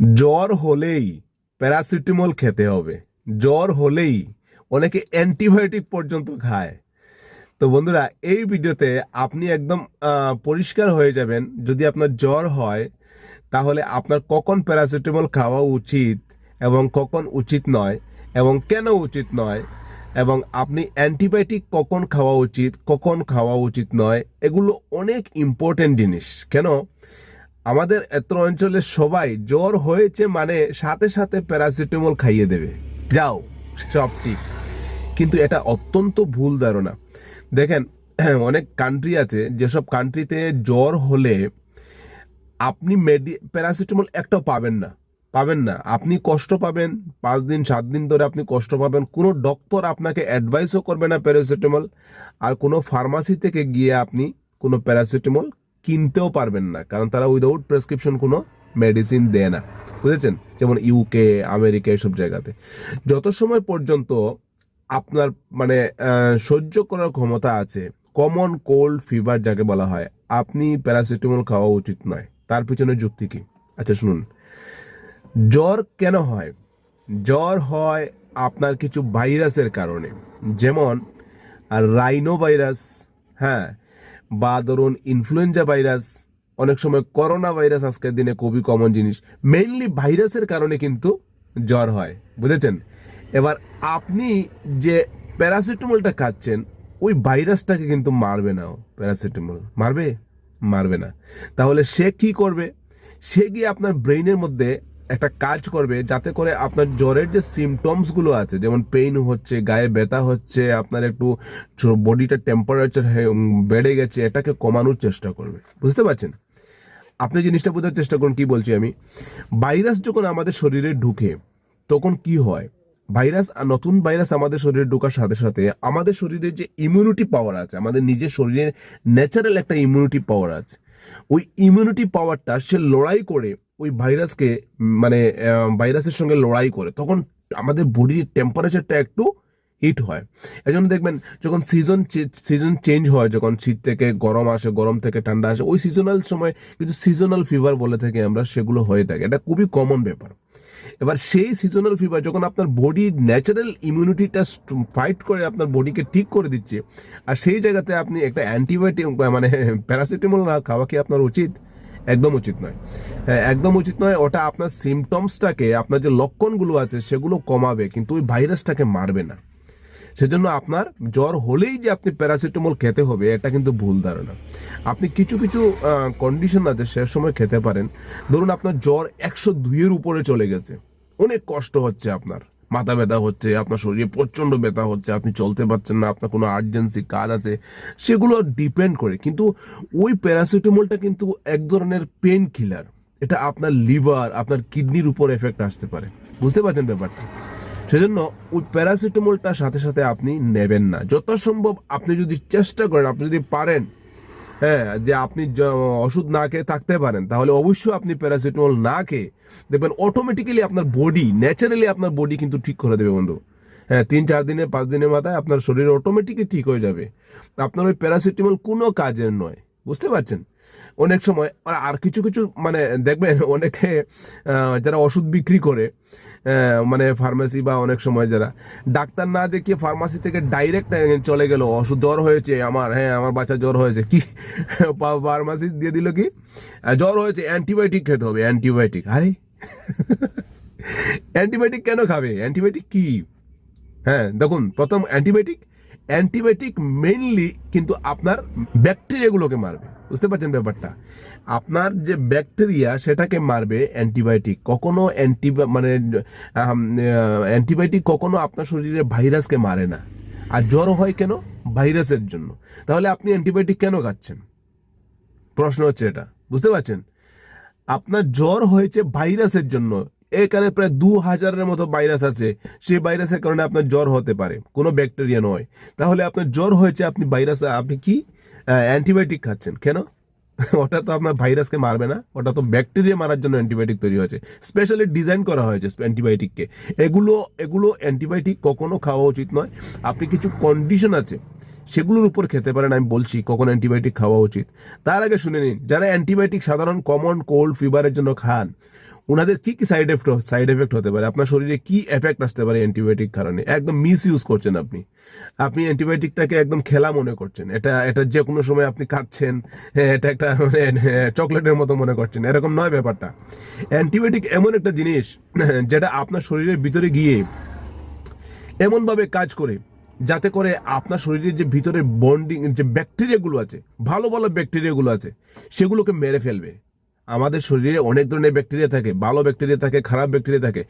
জ্বর হলেই প্যারাসিটামল খেতে হবে। জ্বর হলেই অনেকে অ্যান্টিবায়োটিক পর্যন্ত খায়। তো বন্ধুরা, এই ভিডিওতে আপনি একদম পরিষ্কার হয়ে যাবেন। যদি আপনার জ্বর হয়, তাহলে আপনার কখন প্যারাসিটামল খাওয়া উচিত এবং কখন উচিত নয় এবং কেন উচিত নয় এবং আপনি অ্যান্টিবায়োটিক কখন খাওয়া উচিত, কখন খাওয়া উচিত নয়, এগুলো অনেক ইম্পর্টেন্ট জিনিস। কেন? আমাদের এত অঞ্চলে সবাই জ্বর হয়েছে মানে সাথে সাথে প্যারাসিটামল খাইয়ে দেবে। যাও, সব ঠিক। কিন্তু এটা অত্যন্ত ভুল ধারণা। দেখেন, অনেক কান্ট্রি আছে, যেসব কান্ট্রিতে জ্বর হলে আপনি মেডি প্যারাসিটামল একটাও পাবেন না। পাবেন না। আপনি কষ্ট পাবেন, পাঁচ দিন, সাত দিন ধরে আপনি কষ্ট পাবেন। কোনো ডক্টর আপনাকে অ্যাডভাইসও করবে না প্যারাসিটামল। আর কোনো ফার্মাসি থেকে গিয়ে আপনি কোনো প্যারাসিটামল কিনতেও পারবেন না, কারণ তারা উইদাউট প্রেসক্রিপশন কোনো মেডিসিন দেয় না। বুঝেছেন? যেমন ইউকে আমেরিকা এসব জায়গাতে। যত সময় পর্যন্ত আপনার মানে সহ্য করার ক্ষমতা আছে কমন কোল্ড ফিভার যাকে বলা হয়, আপনি প্যারাসিটামল খাওয়া উচিত নয়। তার পিছনে যুক্তি কি? আচ্ছা শুনুন। জ্বর কেন হয়? জ্বর হয় আপনার কিছু ভাইরাসের কারণে। যেমন রাইনো ভাইরাস হ্যাঁ বা ধরুন ইনফ্লুয়েঞ্জা ভাইরাস অনেক সময় করোনা ভাইরাস আজকের দিনে খুবই কমন জিনিস। মেইনলি ভাইরাসের কারণে কিন্তু জ্বর হয়, বুঝেছেন? এবার আপনি যে প্যারাসিটামলটা খাচ্ছেন, ওই ভাইরাসটাকে কিন্তু মারবে না প্যারাসিটামল। মারবে? মারবে না। তাহলে সে কি করবে? সে গিয়ে আপনার ব্রেইনের মধ্যে একটা কাজ করবে যাতে করে আপনার জ্বরের যে সিমটমসগুলো আছে, যেমন পেইন হচ্ছে, গায়ে ব্যথা হচ্ছে, আপনার একটু বডিটা টেম্পারেচার বেড়ে গেছে, এটাকে কমানোর চেষ্টা করবে। বুঝতে পারছেন? আপনি জিনিসটা বোঝার চেষ্টা করুন, কি বলছি আমি? ভাইরাস যখন আমাদের শরীরে ঢুকে, তখন কি হয়? ভাইরাস নতুন ভাইরাস আমাদের শরীরে ঢোকার সাথে সাথে আমাদের শরীরে যে ইমিউনিটি পাওয়ার আছে, আমাদের নিজের শরীরের ন্যাচারাল একটা ইমিউনিটি পাওয়ার আছে, ওই ইমিউনিটি পাওয়ারটা সে লড়াই করে ওই ভাইরাসকে মানে ভাইরাসের সঙ্গে লড়াই করে, তখন আমাদের বডির টেম্পারেচারটা একটু হিট হয়। এই জন্য দেখবেন, যখন সিজন সিজন চেঞ্জ হয়, যখন শীত থেকে গরম আসে, গরম থেকে ঠান্ডা আসে, ওই সিজনাল সময় কিছু সিজনাল ফিভার বলে থাকি আমরা, সেগুলো হয়ে থাকে। এটা খুবই কমন ব্যাপার। এবার সেই সিজনাল ফিভার যখন আপনার বডির ন্যাচারাল ইমিউনিটিটা ফাইট করে, আপনার বডিকে ঠিক করে দিচ্ছে, আর সেই জায়গাতে আপনি একটা অ্যান্টিবায়োটিক মানে প্যারাসিটামল না খাওয়া কি আপনার উচিত? একদম উচিত নয়। হ্যাঁ একদম উচিত নয়, ওটা আপনার সিমটমসটাকে আপনার যে লক্ষণগুলো আছে, সেগুলো কমাবে, কিন্তু ওই ভাইরাসটাকে মারবে না। সেজন্য আপনার জ্বর হলেই যে আপনি প্যারাসিটামল খেতে হবে, এটা কিন্তু ভুল ধারণা। আপনি কিছু কিছু কন্ডিশন আছে, সে সময় খেতে পারেন। ধরুন আপনার জ্বর একশো দুইয়ের উপরে চলে গেছে, অনেক কষ্ট হচ্ছে আপনার। মাথা ব্যথা হচ্ছে, আপনার শরীরে প্রচণ্ড ব্যথা হচ্ছে, আপনি চলতে পারছেন না, আপনার কোনো আর্জেন্সি কাজ আছে, সেগুলো ডিপেন্ড করে। কিন্তু ওই প্যারাসিটামলটা কিন্তু এক ধরনের পেন কিলার এটা আপনার লিভার আপনার কিডনির উপর এফেক্ট আসতে পারে। বুঝতে পারছেন ব্যাপারটা? সেজন্য ওই প্যারাসিটামলটার সাথে সাথে আপনি নেবেন না। যত সম্ভব আপনি যদি চেষ্টা করেন, আপনি যদি পারেন হ্যাঁ যে আপনি ওষুধ না খেয়ে থাকতে পারেন, তাহলে অবশ্যই আপনি প্যারাসিটামল না খেয়ে দেখবেন অটোমেটিক্যালি আপনার বডি ন্যাচারালি আপনার বডি কিন্তু ঠিক করে দেবে বন্ধু। হ্যাঁ তিন চার দিনের, পাঁচ দিনের মাথায় আপনার শরীর অটোমেটিকই ঠিক হয়ে যাবে। আপনার ওই প্যারাসিটামল কোনো কাজের নয়, বুঝতে পারছেন? অনেক সময় আর আর কিছু কিছু মানে দেখবেন অনেকে যারা ওষুধ বিক্রি করে মানে ফার্মেসি বা অনেক সময় যারা, ডাক্তার না দেখিয়ে ফার্মাসি থেকে ডাইরেক্ট চলে গেল, ওষুধ জ্বর হয়েছে, আমার হ্যাঁ আমার বাচ্চা জ্বর হয়েছে। কি? ফার্মাসি দিয়ে দিল কি? জ্বর হয়েছে অ্যান্টিবায়োটিক খেতে হবে অ্যান্টিবায়োটিক আরে! অ্যান্টিবায়োটিক কেন খাবে? অ্যান্টিবায়োটিক কি? হ্যাঁ দেখুন, প্রথম অ্যান্টিবায়োটিক অ্যান্টিবায়োটিক মেইনলি কিন্তু আপনার ব্যাকটেরিয়াগুলোকে মারবে। বুঝতে পারছেন ব্যাপারটা? আপনার যে ব্যাকটেরিয়া, সেটাকে মারবে অ্যান্টিবায়োটিক। কখনো অ্যান্টি মানে অ্যান্টিবায়োটিক কখনো আপনার শরীরে ভাইরাসকে মারে না। আর জ্বর হয় কেন? ভাইরাসের জন্য। তাহলে আপনি অ্যান্টিবায়োটিক কেন খাচ্ছেন? প্রশ্ন হচ্ছে এটা। বুঝতে পারছেন? আপনার জ্বর হয়েছে ভাইরাসের জন্য। এখানে প্রায় দু হাজারের মতো ভাইরাস আছে। সেই ভাইরাসের কারণে আপনার জ্বর হতে পারে। কোনো ব্যাকটেরিয়া নয়। তাহলে আপনার জ্বর হয়েছে, আপনি ভাইরাস আপনি কি অ্যান্টিবায়োটিক খাচ্ছেন। কেন? ওটা তো আপনার ভাইরাসকে মারবে না, ওটা তো ব্যাকটেরিয়া মারার জন্য অ্যান্টিবায়োটিক তৈরি হয়েছে। স্পেশালি ডিজাইন করা হয়েছে অ্যান্টিবায়োটিককে এগুলো এগুলো অ্যান্টিবায়োটিক কখনো খাওয়া উচিত নয়। আপনি কিছু কন্ডিশন আছে, সেগুলোর উপর খেতে পারেন, আমি বলছি কখন অ্যান্টিবায়োটিক খাওয়া উচিত। তার আগে শুনে নিন, যারা অ্যান্টিবায়োটিক সাধারণ কমন কোল্ড ফিভারের জন্য খান ওনাদের কি কি সাইড এফেক্ট সাইড এফেক্ট হতে পারে? আপনার শরীরে কি এফেক্ট আসতে পারে অ্যান্টিবায়োটিক কারণে? একদম মিস ইউজ করছেন আপনি। আপনি অ্যান্টিবায়োটিকটাকে একদম খেলা মনে করছেন। এটা এটা যে কোনো সময় আপনি খাচ্ছেন হ্যাঁ, এটা একটা মানে চকলেটের মতো মনে করছেন। এরকম নয় ব্যাপারটা। অ্যান্টিবায়োটিক এমন একটা জিনিস যেটা আপনার শরীরের ভিতরে গিয়ে এমনভাবে কাজ করে যাতে করে আপনার শরীরের যে ভিতরে বন্ডিং যে ব্যাকটেরিয়াগুলো আছে ভালো ভালো ব্যাকটেরিয়াগুলো আছে সেগুলোকে মেরে ফেলবে। আমাদের শরীরে অনেক ধরনের ব্যাকটেরিয়া থাকে, ভালো ব্যাকটেরিয়া থাকে, খারাপ ব্যাকটেরিয়া থাকে।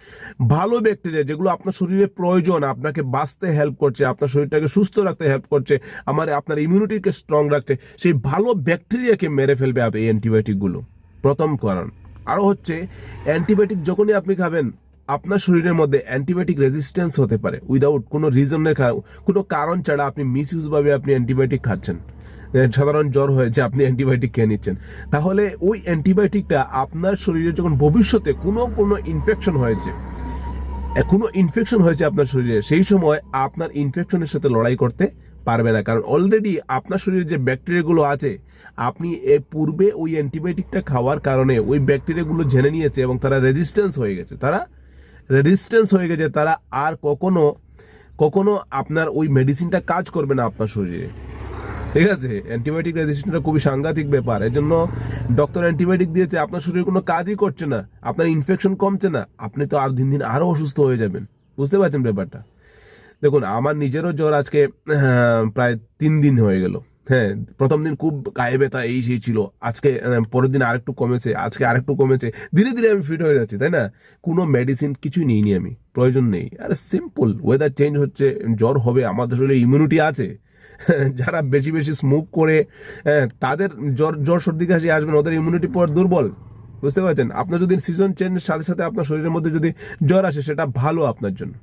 ভালো ব্যাকটেরিয়া যেগুলো আপনার শরীরে প্রয়োজন, আপনাকে বাঁচতে হেল্প করছে, আপনার শরীরটাকে সুস্থ রাখতে হেল্প করছে, আমার, আপনার ইমিউনিটিকে স্ট্রং রাখছে, সেই ভালো ব্যাকটেরিয়াকে মেরে ফেলবে এই অ্যান্টিবায়োটিকগুলো প্রথম কারণ। আরও হচ্ছে অ্যান্টিবায়োটিক যখনই আপনি খাবেন, আপনার শরীরের মধ্যে অ্যান্টিবায়োটিক রেজিস্ট্যান্স হতে পারে। উইদাউট কোনো রিজনের কোনো কারণ ছাড়া আপনি মিস ভাবে আপনি অ্যান্টিবায়োটিক খাচ্ছেন। সাধারণ জ্বর হয়েছে, আপনি অ্যান্টিবায়োটিক খেয়ে নিচ্ছেন। তাহলে ওই অ্যান্টিবায়োটিকটা আপনার শরীরে যখন ভবিষ্যতে কোনো কোনো ইনফেকশন হয়েছে কোনো ইনফেকশন হয়েছে আপনার শরীরে, সেই সময় আপনার ইনফেকশনের সাথে লড়াই করতে পারবে না। কারণ অলরেডি আপনার শরীরে যে ব্যাকটেরিয়াগুলো আছে, আপনি এ পূর্বে ওই অ্যান্টিবায়োটিকটা খাওয়ার কারণে ওই ব্যাকটেরিয়াগুলো জেনে নিয়েছে এবং তারা রেজিস্ট্যান্স হয়ে গেছে। তারা রেজিস্ট্যান্স হয়ে গেছে, তারা আর কখনো কখনো আপনার ওই মেডিসিনটা কাজ করবে না আপনার শরীরে। ঠিক আছে? অ্যান্টিবায়োটিক রেজিস্ট্যান্সটা খুবই সাংঘাতিক ব্যাপার। এর জন্য ডক্টর অ্যান্টিবায়োটিক দিয়েছে আপনার শরীরে কোনো কাজই করছে না আপনার ইনফেকশন কমছে না আপনি তো আর দিন দিন আরও অসুস্থ হয়ে যাবেন। বুঝতে পারছেন ব্যাপারটা? দেখুন আমার নিজেরও জ্বর আজকে আহ, প্রায় তিন দিন হয়ে গেল। হ্যাঁ প্রথম দিন খুব গায়ে ব্যথা এই সেই ছিল। আজকে পরের দিন আরেকটু কমেছে আজকে আরেকটু কমেছে। ধীরে ধীরে আমি ফিট হয়ে যাচ্ছি তাই না? কোনো মেডিসিন কিছুই নিইনি আমি প্রয়োজন নেই। আরে সিম্পল ওয়েদার চেঞ্জ হচ্ছে জ্বর হবে আমাদের শরীরে ইমিউনিটি আছে। যারা বেশি বেশি স্মোক করে হ্যাঁ, তাদের জ্বর জ্বর সর্দি কাশি আসবেন ওদের ইমিউনিটি পাওয়ার দুর্বল বুঝতে পারছেন? আপনার যদি সিজন চেঞ্জের সাথে সাথে আপনার শরীরের মধ্যে যদি জ্বর আসে সেটা ভালো আপনার জন্য।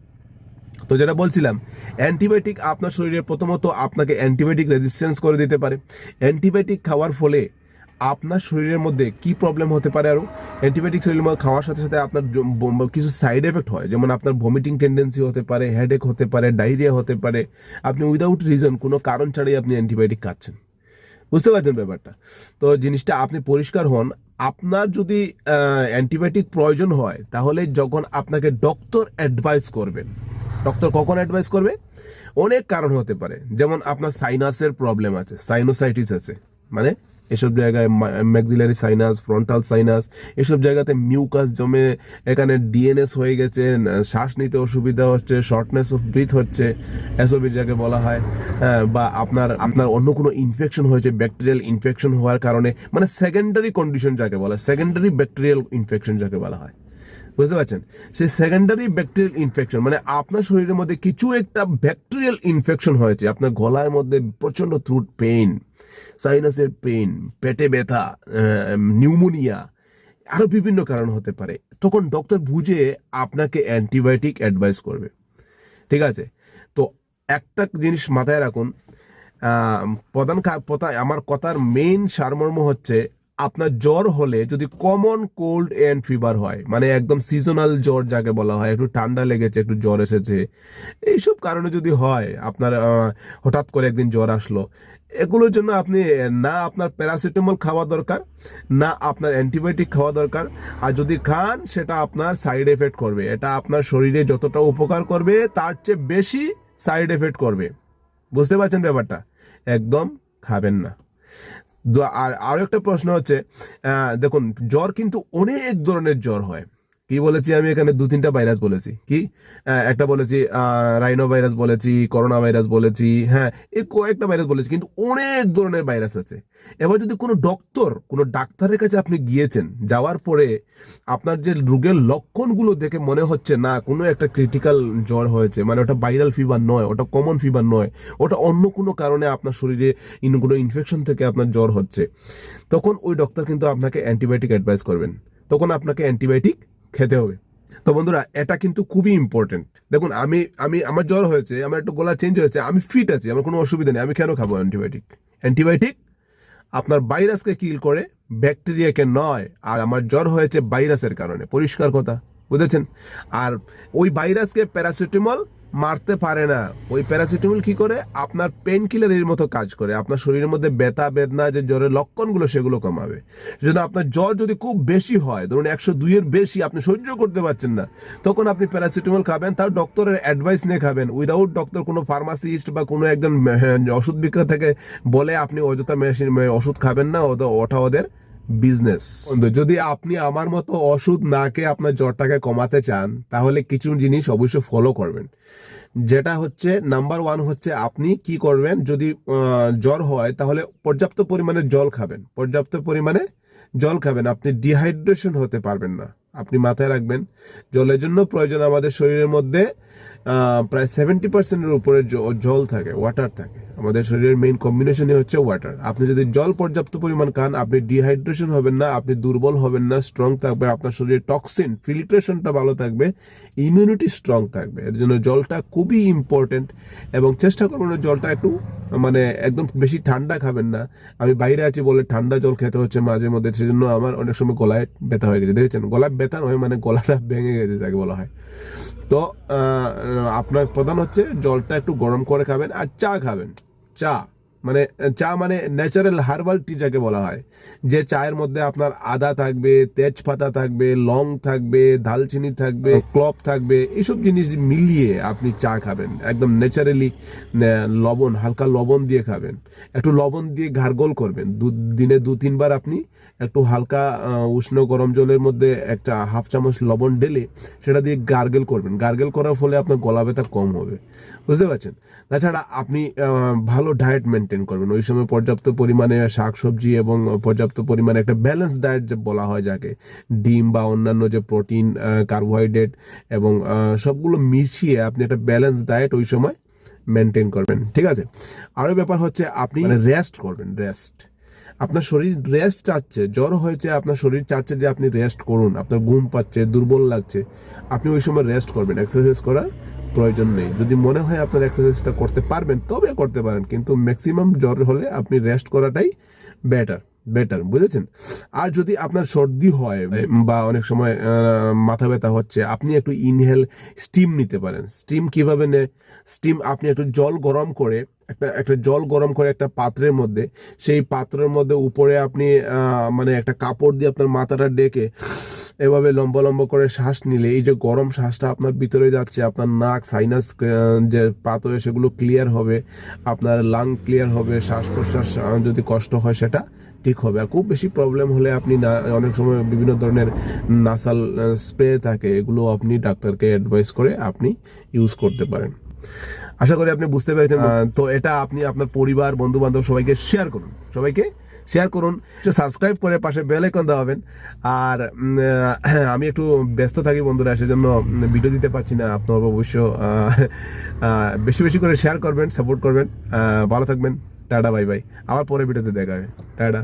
তো যেটা বলছিলাম অ্যান্টিবায়োটিক আপনার শরীরে প্রথমত আপনাকে অ্যান্টিবায়োটিক রেজিস্ট্যান্স করে দিতে পারে। অ্যান্টিবায়োটিক খাওয়ার ফলে আপনার শরীরের মধ্যে কি প্রবলেম হতে পারে আরও অ্যান্টিবায়োটিক শরীরের মধ্যে খাওয়ার সাথে সাথে আপনার কিছু সাইড এফেক্ট হয়। যেমন আপনার ভমিটিং টেন্ডেন্সি হতে পারে হেডেক হতে পারে ডায়রিয়া হতে পারে। আপনি উইদাউট রিজন কোনো কারণ ছাড়াই আপনি অ্যান্টিবায়োটিক খাচ্ছেন। বুঝতে পারছেন ব্যাপারটা? তো জিনিসটা আপনি পরিষ্কার হন। আপনার যদি অ্যান্টিবায়োটিক প্রয়োজন হয়, তাহলে যখন আপনাকে ডক্টর অ্যাডভাইস করবেন ডক্টর কখন অ্যাডভাইস করবে? অনেক কারণ হতে পারে। যেমন আপনার সাইনাসের প্রবলেম আছে সাইনোসাইটিস আছে। মানে এসব জায়গায় ম্যাক্সিলারি সাইনাস ফ্রন্টাল সাইনাস এসব জায়গাতে মিউকাস জমে এখানে ডিএনএস হয়ে গেছে শ্বাস নিতে অসুবিধা হচ্ছে শর্টনেস অফ ব্রিথ হচ্ছে এসবই যাকে বলা হয় হ্যাঁ, বা আপনার আপনার অন্য কোনো ইনফেকশন হয়েছে ব্যাকটেরিয়াল ইনফেকশন হওয়ার কারণে মানে সেকেন্ডারি কন্ডিশন যাকে বলা হয় সেকেন্ডারি ব্যাকটেরিয়াল ইনফেকশন যাকে বলা হয়। বুঝতে পারছেন? সেই সেকেন্ডারি ব্যাকটেরিয়াল ইনফেকশন মানে আপনার শরীরের মধ্যে কিছু একটা ব্যাকটেরিয়াল ইনফেকশন হয়েছে। আপনার গলার মধ্যে প্রচণ্ড থ্রুট পেইন সাইনাসের পেইন পেটে ব্যথা নিউমোনিয়া আরও বিভিন্ন কারণ হতে পারে। তখন ডক্টর বুঝে আপনাকে অ্যান্টিবায়োটিক অ্যাডভাইস করবে। ঠিক আছে? তো একটা জিনিস মাথায় রাখুন প্রধান আমার কথার মেইন সারমর্ম হচ্ছে আপনার জ্বর হলে যদি কমন কোল্ড অ্যান্ড ফিভার হয় মানে একদম সিজনাল জ্বর যাকে বলা হয়, একটু ঠান্ডা লেগেছে, একটু জ্বর এসেছে, এইসব কারণে যদি হয়, আপনার হঠাৎ করে একদিন জ্বর আসলো, এগুলোর জন্য আপনি, না আপনার প্যারাসিটামল খাওয়া দরকার, না আপনার অ্যান্টিবায়োটিক খাওয়া দরকার, আর যদি খান, সেটা আপনার সাইড এফেক্ট করবে, এটা আপনার শরীরে যতটা উপকার করবে, তার চেয়ে বেশি সাইড এফেক্ট করবে। বুঝতে পারছেন ব্যাপারটা? একদম খাবেন না। আর আরেকটা একটা প্রশ্ন হচ্ছে দেখুন জ্বর কিন্তু অনেক ধরনের জ্বর হয়। কি বলেছি আমি এখানে? দু তিনটা ভাইরাস বলেছি। কি? একটা বলেছি রাইনো ভাইরাস বলেছি করোনা ভাইরাস বলেছি হ্যাঁ এই কয়েকটা ভাইরাস বলেছি, কিন্তু অনেক ধরনের ভাইরাস আছে। এবার যদি কোনো ডক্টর কোনো ডাক্তারের কাছে আপনি গিয়েছেন, যাওয়ার পরে আপনার যে রোগের লক্ষণগুলো দেখে মনে হচ্ছে, না, কোনো একটা ক্রিটিক্যাল জ্বর হয়েছে মানে ওটা ভাইরাল ফিভার নয়, ওটা কমন ফিভার নয়, ওটা অন্য কোনো কারণে আপনার শরীরে কোনো ইনফেকশন থেকে আপনার জ্বর হচ্ছে, তখন ওই ডক্টর কিন্তু আপনাকে অ্যান্টিবায়োটিক অ্যাডভাইস করবেন। তখন আপনাকে অ্যান্টিবায়োটিক খেতে হবে। তো বন্ধুরা, এটা কিন্তু খুবই ইম্পর্টেন্ট দেখুন, আমি আমি, আমার জ্বর হয়েছে, আমার একটু গলা চেঞ্জ হয়েছে, আমি ফিট আছি, আমার কোনো অসুবিধা নেই, আমি কেন খাব অ্যান্টিবায়োটিক অ্যান্টিবায়োটিক আপনার ভাইরাসকে কিল করে ব্যাকটেরিয়াকে নয়, আর আমার জ্বর হয়েছে ভাইরাসের কারণে। পরিষ্কার কথা, বুঝেছেন? আর ওই ভাইরাসকে প্যারাসিটামল মারতে পারে না। ওই প্যারাসিটামল কি করে? আপনার পেন কিলারের মতো কাজ করে। আপনার শরীরের মধ্যে ব্যথা বেদনা যে জ্বরের লক্ষণগুলো সেগুলো কমাবে। সেজন্য আপনার জ্বর যদি খুব বেশি হয় ধরুন একশো দুইয়ের বেশি আপনি সহ্য করতে পারছেন না তখন আপনি প্যারাসিটামল খাবেন তার ডক্টরের অ্যাডভাইস নিয়ে খাবেন। উইদাউট ডক্টর কোনো ফার্মাসিস্ট বা কোনো একজন আহ, ওষুধ বিক্রেতাকে বলে আপনি অযথা মেশিন ওষুধ খাবেন না ওটা ওদের বিজনেস যদি আপনি আমার মতো ওষুধ না খেয়ে আপনার জ্বরটাকে কমাতে চান, তাহলে কিছু জিনিস অবশ্যই ফলো করবেন। যেটা হচ্ছে নাম্বার ওয়ান হচ্ছে আপনি কি করবেন, যদি জ্বর হয়, তাহলে পর্যাপ্ত পরিমাণে জল খাবেন। পর্যাপ্ত পরিমাণে জল খাবেন। আপনি ডিহাইড্রেশন হতে পারবেন না। আপনি মাথায় রাখবেন, জলের জন্য প্রয়োজন আমাদের শরীরের মধ্যে প্রায় সেভেন্টি পার্সেন্টের উপরে জল থাকে ওয়াটার থাকে। আমাদের শরীরের মেইন কম্বিনেশনই হচ্ছে ওয়াটার আপনি যদি জল পর্যাপ্ত পরিমাণ খান, আপনি ডিহাইড্রেশন হবেন না, আপনি দুর্বল হবেন না স্ট্রং থাকবে, আপনার শরীরে টক্সিন ফিল্ট্রেশনটা ভালো থাকবে ইমিউনিটি স্ট্রং থাকবে। এর জন্য জলটা খুবই ইম্পর্টেন্ট এবং চেষ্টা করবেন জলটা একটু মানে একদম বেশি ঠান্ডা খাবেন না। আমি বাইরে আছি বলে ঠান্ডা জল খেতে হচ্ছে মাঝে মধ্যে, সেজন্য আমার অনেক সময় গলায় ব্যথা হয়ে গেছে। দেখেছেন? গলায় ব্যথা নয় মানে গলাটা ভেঙে গেছে, যাকে বলা হয়। তো আপনার প্রধান হচ্ছে জলটা একটু গরম করে খাবেন আর চা খাবেন। চা। মানে চা মানে ন্যাচারাল হার্বাল টি যাকে বলা হয়। যে চায়ের মধ্যে আপনার আদা থাকবে তেজপাতা থাকবে লং থাকবে দালচিনি থাকবে ক্লব থাকবে এইসব জিনিস মিলিয়ে আপনি চা খাবেন। একদম ন্যাচারালি লবণ হালকা লবণ দিয়ে খাবেন। একটু লবণ দিয়ে গার্গল করবেন। দু দিনে দু তিনবার আপনি একটু হালকা উষ্ণ গরম জলের মধ্যে একটা হাফ চামচ লবণ ঢেলে সেটা দিয়ে গার্গেল করবেন। গার্গেল করার ফলে আপনার গলা ব্যথা কম হবে। বুঝতে পারছেন? তাছাড়া আপনি ভালো ডায়েট মেনটেন করবেন। ওই সময় পর্যাপ্ত পরিমাণে শাকসবজি এবং পর্যাপ্ত পরিমাণে একটা ব্যালেন্স ডায়েট যে বলা হয় যাকে ডিম বা অন্যান্য যে প্রোটিন কার্বোহাইড্রেট এবং সবগুলো মিশিয়ে আপনি একটা ব্যালেন্স ডায়েট ওই সময় মেনটেন করবেন। ঠিক আছে? আরও ব্যাপার হচ্ছে আপনি রেস্ট করবেন রেস্ট আপনার শরীর রেস্ট চাচ্ছে জ্বর হয়েছে আপনার শরীর চাচ্ছে যে আপনি রেস্ট করুন। আপনার ঘুম পাচ্ছে দুর্বল লাগছে। আপনি ওই সময় রেস্ট করবেন। এক্সারসাইজ করার প্রয়োজন নেই। যদি মনে হয় আপনার এক্সারসাইজটা করতে পারবেন তবে করতে পারেন। কিন্তু ম্যাক্সিমাম জ্বর হলে আপনি রেস্ট করাটাই বেটার বেটার বুঝেছেন? আর যদি আপনার সর্দি হয়, বা অনেক সময় মাথা ব্যথা হচ্ছে, আপনি একটু ইনহেল স্টিম নিতে পারেন। স্টিম কীভাবে নেয়? স্টিম আপনি একটু জল গরম করে, একটা একটা জল গরম করে একটা পাত্রের মধ্যে, সেই পাত্রের মধ্যে উপরে আপনি মানে একটা কাপড় দিয়ে আপনার মাথাটা ডেকে, এভাবে লম্বা লম্বা করে শ্বাস নিলে, এই যে গরম শ্বাসটা আপনার ভিতরে যাচ্ছে, আপনার নাক সাইনাস যে পাতরে সেগুলো ক্লিয়ার হবে, আপনার লাং ক্লিয়ার হবে, শ্বাস প্রশ্বাস যদি কষ্ট হয় সেটা ঠিক হবে। আর খুব বেশি প্রবলেম হলে আপনি না অনেক সময় বিভিন্ন ধরনের নাসাল স্প্রে থাকে এগুলো আপনি ডাক্তারকে অ্যাডভাইস করে আপনি ইউজ করতে পারেন। আশা করি আপনি বুঝতে পেরেছেন। তো এটা আপনি আপনার পরিবার বন্ধু বান্ধব সবাইকে শেয়ার করুন। সবাইকে শেয়ার করুন। সাবস্ক্রাইব করে পাশে বেল আইকন দেওয়াবেন আর আমি একটু ব্যস্ত থাকি বন্ধুরা সেজন্য ভিডিও দিতে পারছি না। আপনার অবশ্য বেশি বেশি করে শেয়ার করবেন সাপোর্ট করবেন। ভালো থাকবেন। Tata bye bye. আবার পরে ভিডিওতে দেখা হবে। টাটা।